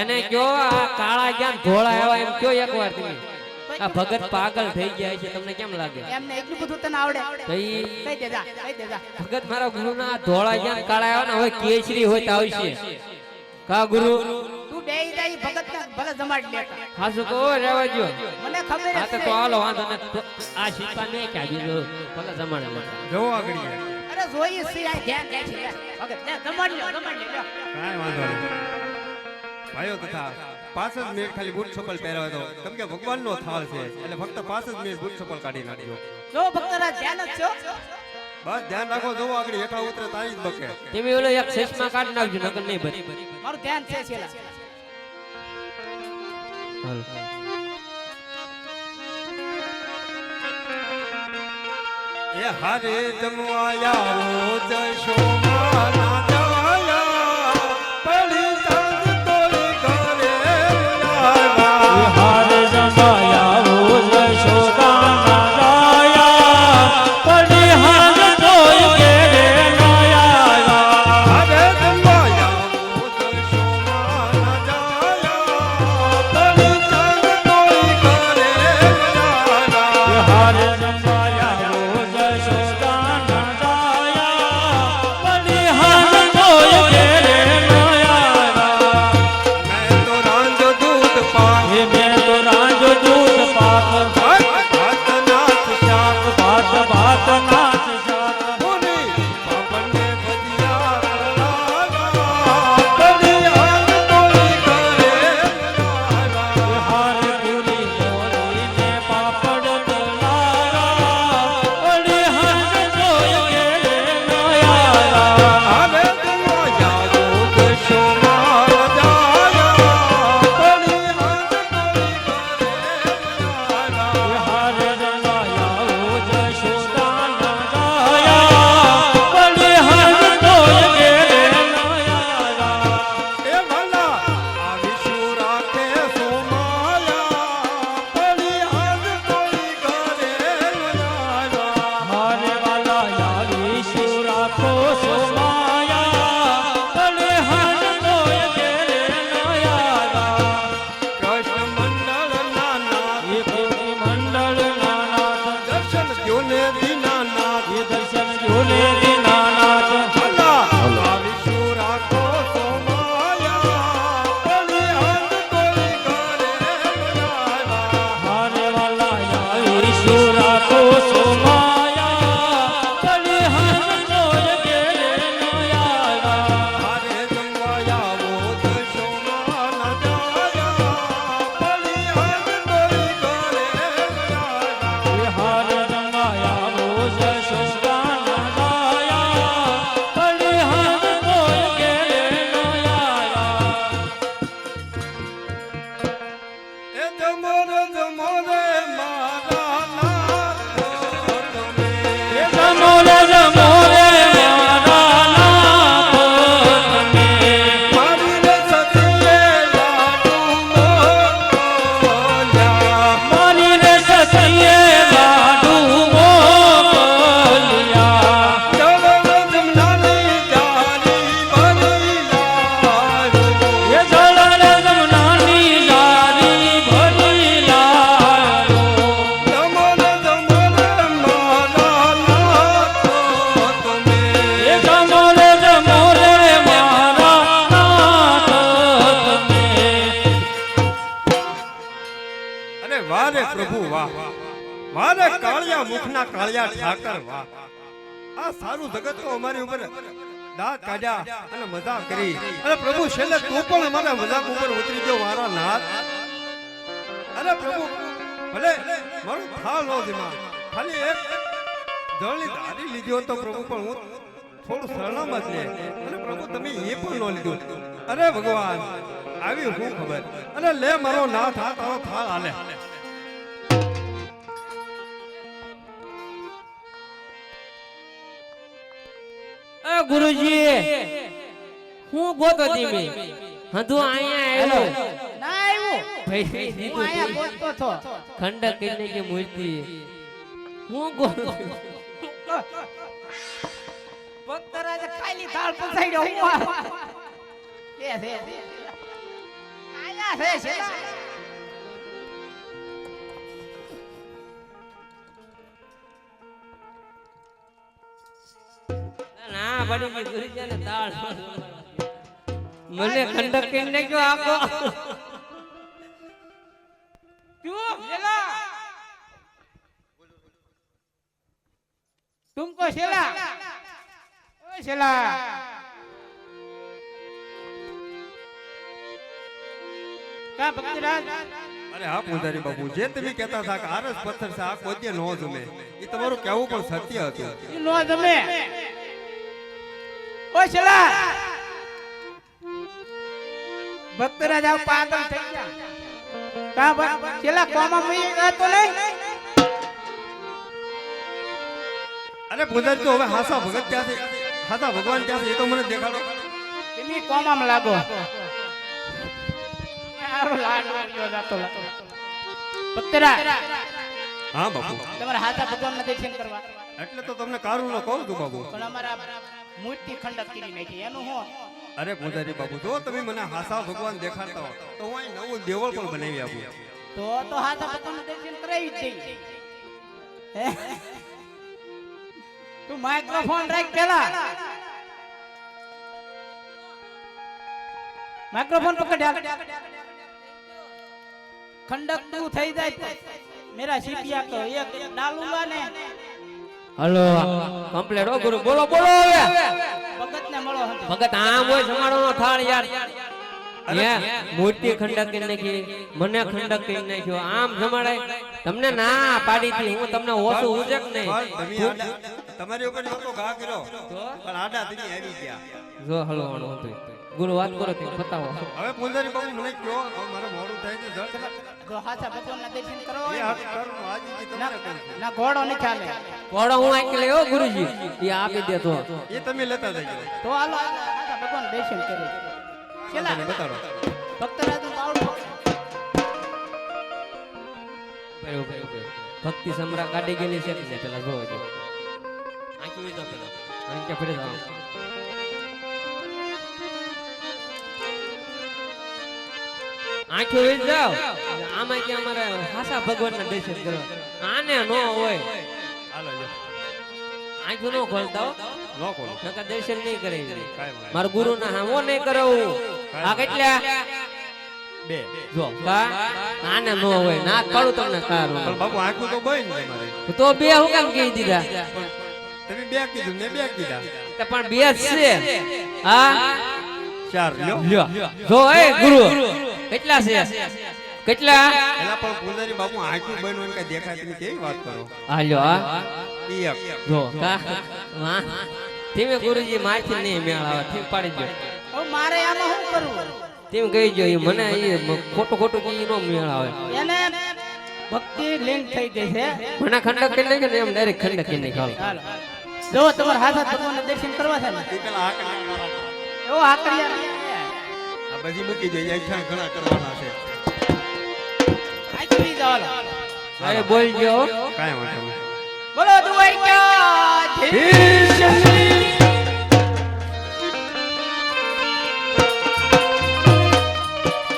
એને કયો આ કાળા જ્ઞાન ધોળા એવા એમ કયો એકવાર તમે? આ ભગત પાગલ થઈ ગયા છે તમને કેમ લાગે? એમને એટલું બધું તને આવડે? તો ઈ કહી દેજા કહી દેજા ભગત મારા ગુરુના ધોળા જ્ઞાન કાળા એવા ને હવે કેસરી હોય તો આવશે. કા ગુરુ? તું બે જાય ભગત ને ભલે જમાડી લેતા હાસુ કો રેવા જો મને ખબર હા છે તો હાલો વાંધો ને. આ શીપા ને ક્યાં દીધો? ભલે જમાડ લેતા. જો આગળ અરે જોઈ સી આ ધ્યાન દે છે. ભગત ને જમાડ લ્યો જમાડ લ્યો. કાઈ વાંધો નહીં. ભાઈઓ તથા પાંચ જ મિનિટ ખાલી બૂટ ચપ્પલ પહેરાવે હતો કેમ કે ભગવાનનો થાળ છે એટલે ફક્ત પાંચ જ મિનિટ બૂટ ચપ્પલ કાઢી નાખજો. જો ભક્તરા ધ્યાન જ છો? બસ ધ્યાન રાખો જવો આગળ હેઠા ઉતરે તારી જ બકે. તમે ઓલો એક ચશ્મા કાઢ નાખજો નકર નહીં બચે મારું ધ્યાન છે છેલા હાલ. એ હારે જમવાયા રોજ શોભા ના એ જમોર વાહ. વારે કાળિયા મુખના કાળિયા ઠાકર વાહ. આ સારું જગત તો અમારી ઉપર દાંત કાઢ્યા અને મજાક કરી. અને પ્રભુ છેલ્લે તું પણ અમારા મજાક ઉપર ઉતરી ગયો મારા નાથ. અરે પ્રભુ ભલે મારું થાળ નો ધીમા ખાલી એક જળની ધારી લીધી તો પ્રભુ પણ હું થોડું શરણામાં જ લે. અને પ્રભુ તમે એ પણ ન લીધું. અરે ભગવાન આવી હું ખબર. અને લે મારો નાથ આ તારો થાળ હાલે એ ગુરુજી હું ગોતો ધીમે હંધુ અહીંયા આવ્યો. ના આવ્યો. ભાઈ હું અહીંયા ગોતો છો ખંડક કરીને કે મૂર્તિ. હું ગોતો ભક્તરાજ ખાલી થાળ પસાઈ ગયો બે છે આયા છે શેલા પડી ગઈ ગુરુજીને તાળ. મને કંડક્ટર ને કયો આપો? તુમકો શેલા? ઓય શેલા. કા ભક્તિરાજ? અરે હા પૂજારી બાબુ જે તમે કહેતા હતા કે આરસ પથ્થર છે આ કોઈ નો જમે. એ તમારું કેવું પણ સત્ય હતું. નો જમે. ઓ શેલા! ભક્તરાજ આવ પાગલ થઈ ગયા. કા ભક્ત? શેલા કોમા મઈ તો નહીં? અરે ભૂદર તો હવે હાસા ભગત ક્યાં છે. હાસા ભગવાન ક્યાં છે એ તો મને દેખાડો. એની કોમામાં લાગો. હારો લાડ જાતો. હા બાપુ. તમારા હાથા ભગવાનના દર્શન કરવા. એટલે તો તમને કારું નો કહું છું બાબુ પણ અમારા મૂર્તિ ખંડક કરી નાખી એનું હું અરે પૂજારી બાપુ જો તમે મને હાસા ભગવાન દેખાડતા હો તો હું અહીં નવું દેવળ પણ બનાવી આપું. તો તો હાથા ભગવાન દર્શન કરાવી જ દઈ તું માઇક્રોફોન રાખ પેલા. માઇક્રોફોન પકડ ખંડક તું થઈ જાય મેરા સીપિયા તો એક ડાલુંગા ને હલો. કમ્પ્લેટ હો ગુરુ. બોલો બોલો હવે. ભગત ને મળો ભગત આમ હોય જમાડો નો થાળ યાર મૂર્તિ ખંડક કરી નાખી. મને ખંડક કરી નાખ્યો. આમ જમાડાય તમને ના પાડી હતી. હું તમને ઓછું ઉજક નહીં. તમારી ઉપર નહોતો ઘા કર્યો. પણ આડા તમે આવી ગયા. જો હલો હલો ગુરુ વાત કરો તે બતાવો. હવે પૂજારી બાબુ મને કયો? મારે મોડું થાય છે જળ જો હાથા ભગવાનના દર્શન કરો એ હાથ કરવાનું આજથી તમને કહું છું. ના ઘોડો નહીં ચાલે. કોડો હું આંકી લેવો ગુરુજી. એ આપી દે તો. એ તમે લેતા જજો. તો હાલો હાથા ભગવાન દર્શન કરી. તમે છેલ્લા બતાડો ભક્તરાજનું પાવડું ઉભે, ઉભે, ઉભે. ભક્તિ સમરા કાઢી ગયેલી છે. કે નહીં? પેલા. જોવો જો આંખી ઉઈ જાઓ પેલા. આંખી ફરી આંખી ઉઈ જાવ આમાં કે અમારે હાસા ભગવાનના દર્શન કરવા? આને નો હોય. હાલો આંખી નો ખોલતા હો નો ખોલો. દર્શન નહીં કરે મારા ગુરુ ના હામો નહીં કરાવું. આ કેટલા? બે. જો કા? આને નો હોય. ના પાડું તમને કારું પણ બાબુ આખું તો બંધ ને મારે. તો બે હું કેમ કહી દીધા? તમે બે કીધું મેં બે કીધા. તો પણ બે જ છે. હા? ચાર લ્યો. લ્યો. જો એ ગુરુ. કેટલા છે? કેટલા એલા પણ પૂજારી બાપુ આખું બંધ હોય ને કઈ દેખાય તમે કેવી વાત કરો? હા આ એક. જો. કા વાહ. ધીમે ગુરુજી મારથી નહીં મેળ આવે ધીમ પાડી દો ઓ મારે આમાં શું કરું તેમ કહી જો એ મને એ ખોટું ખોટું કોઈ નો મેળ આવે એને ભક્તિ લિંક થઈ ગઈ છે. મને ખંડક કરી લે કે એમ ડાયરેક્ટ ખંડક કરી નાખે હાલો. હાલો. જો તમારા હાથા ભગવાનના દર્શન કરવા છે ને? પેલા આકડા એવો આકડિયા બધી મૂકી દે અહીંયા ઘણા કરવાના છે. આખી હાલો. હવે બોલજો કાંઈ વાંધો બોલો દ્વારકા ધીશ